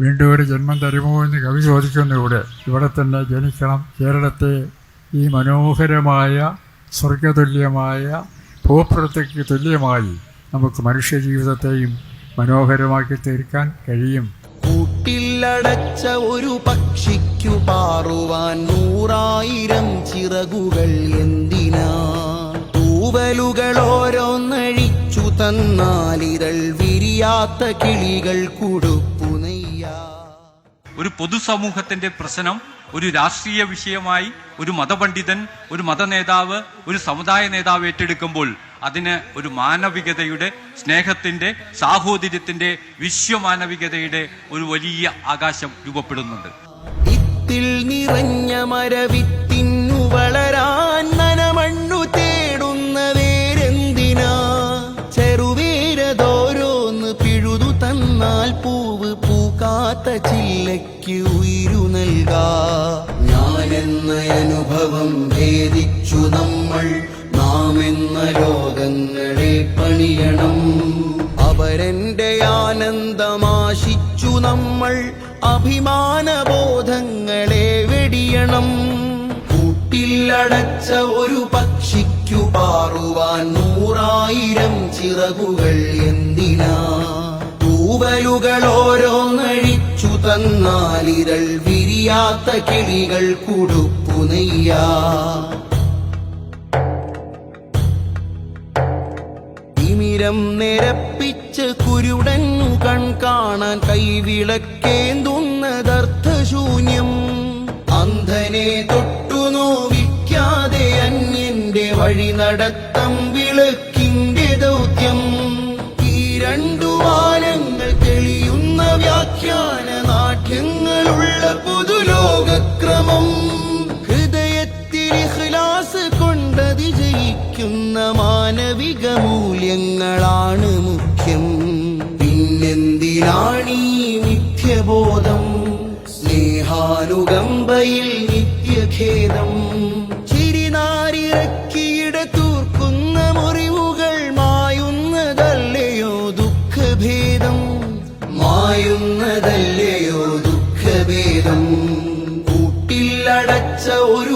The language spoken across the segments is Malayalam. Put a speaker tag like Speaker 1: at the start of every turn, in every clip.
Speaker 1: വീണ്ടും ഒരു ജന്മം തരുമോ എന്ന് കവി ചോദിക്കുന്നു ഇവിടെ തന്നെ ജനിക്കണം. കേരളത്തെ ഈ മനോഹരമായ സ്വർഗതുല്യമായ ഭൂപ്രതിക്ക് തുല്യമായി നമുക്ക് മനുഷ്യ ജീവിതത്തെയും മനോഹരമാക്കി തീർക്കാൻ കഴിയും.
Speaker 2: കൂട്ടിലടച്ച ഒരു പക്ഷിക്കു പാറുവാൻ നൂറായിരം ചിറകുകൾ എന്തിനാ? തൂവലുകൾ ഓരോന്നഴിച്ചു തന്നാലിതൾ വിരിയാത്ത കിളികൾ നെയ്യാ
Speaker 3: ഒരു പൊതുസമൂഹത്തിന്റെ പ്രശ്നം ഒരു രാഷ്ട്രീയ വിഷയമായി ഒരു മതപണ്ഡിതൻ ഒരു മതനേതാവ് ഒരു സമുദായ നേതാവ് ഏറ്റെടുക്കുമ്പോൾ അതിന് ഒരു മാനവികതയുടെ സ്നേഹത്തിന്റെ സാഹോദര്യത്തിന്റെ വിശ്വമാനവികതയുടെ ഒരു വലിയ ആകാശം രൂപപ്പെടുന്നുണ്ട്.
Speaker 2: ഇത്തിൽ നിറഞ്ഞ മരവിത്തിന്നു വളരാൻ നനമണ്ണു തേടുന്ന ചെറുവേരതോരോന്ന് പിഴുതു തന്നാൽ പൂവ് പൂക്കാത്ത ചില്ലയ്ക്ക് ഉയരു നൽകാ. ഞാനെന്ന അനുഭവം ഭേദിച്ചു നമ്മൾ. നാം എന്ന ലോകങ്ങളെ പണിയണം. അവരെന്റെ ആനന്ദമാശിച്ചു നമ്മൾ. അഭിമാനബോധങ്ങളെ വെടിയണം. കൂട്ടിലടച്ച ഒരു പക്ഷിക്കു പാറുവാൻ നൂറായിരം ചിറകുകൾ എന്തിനാ? തൂവലുകൾ ഓരോന്നഴിച്ചു തന്നാലിതൾ വിരിയാത്ത കിളികൾ കുടുപ്പു നെയ്യ. തിമിരം നിരപ്പിച്ച് കുരുടൻ കൺ കാണാൻ കൈവിളക്കേന്തുന്നതർത്ഥശൂന്യം അന്ധനെ തൊട്ടു നോവിക്കാതെ അന്യന്റെ വഴി നടത്തം വിളക്കിന്റെ ജയിക്കുന്ന മാനവിക മൂല്യങ്ങളാണ് മുഖ്യം. പിന്നെന്തിനാണീ മിഥ്യബോധം? സ്നേഹാനുകമ്പയിൽ നിത്യഖേദം. ചിരിനാരിറക്കിയിട തൂർക്കുന്ന മുറിവുകൾ മായുന്നതല്ലയോ ദുഃഖഭേദം? മായുന്നതല്ലയോ ദുഃഖഭേദം? കൂട്ടിലടച്ച ഒരു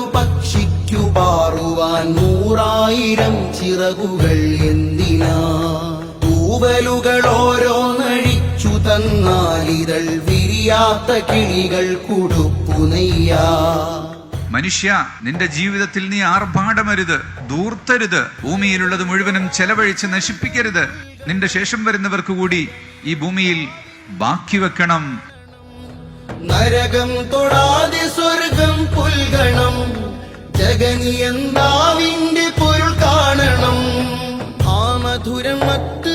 Speaker 2: ചിറകുകൾ എന്തിനാ? തൂവലുകൾ ഓരോന്നഴിച്ചു തന്നാലിതൾ വിരിയാത്ത കിളികൾ കുടുപ്പു നെയ്യാ.
Speaker 4: മനുഷ്യ നിന്റെ ജീവിതത്തിൽ നീ ആർഭാടമരുത് ദൂർത്തരുത് ഭൂമിയിലുള്ളത് മുഴുവനും ചെലവഴിച്ച് നശിപ്പിക്കരുത്. നിന്റെ ശേഷം വരുന്നവർക്ക് കൂടി ഈ ഭൂമിയിൽ ബാക്കി വെക്കണം.
Speaker 2: നരകം തൊടാതെ സ്വർഗം പുൽഗണം ജഗനിയന്താവിന്റെ പൊരുൾ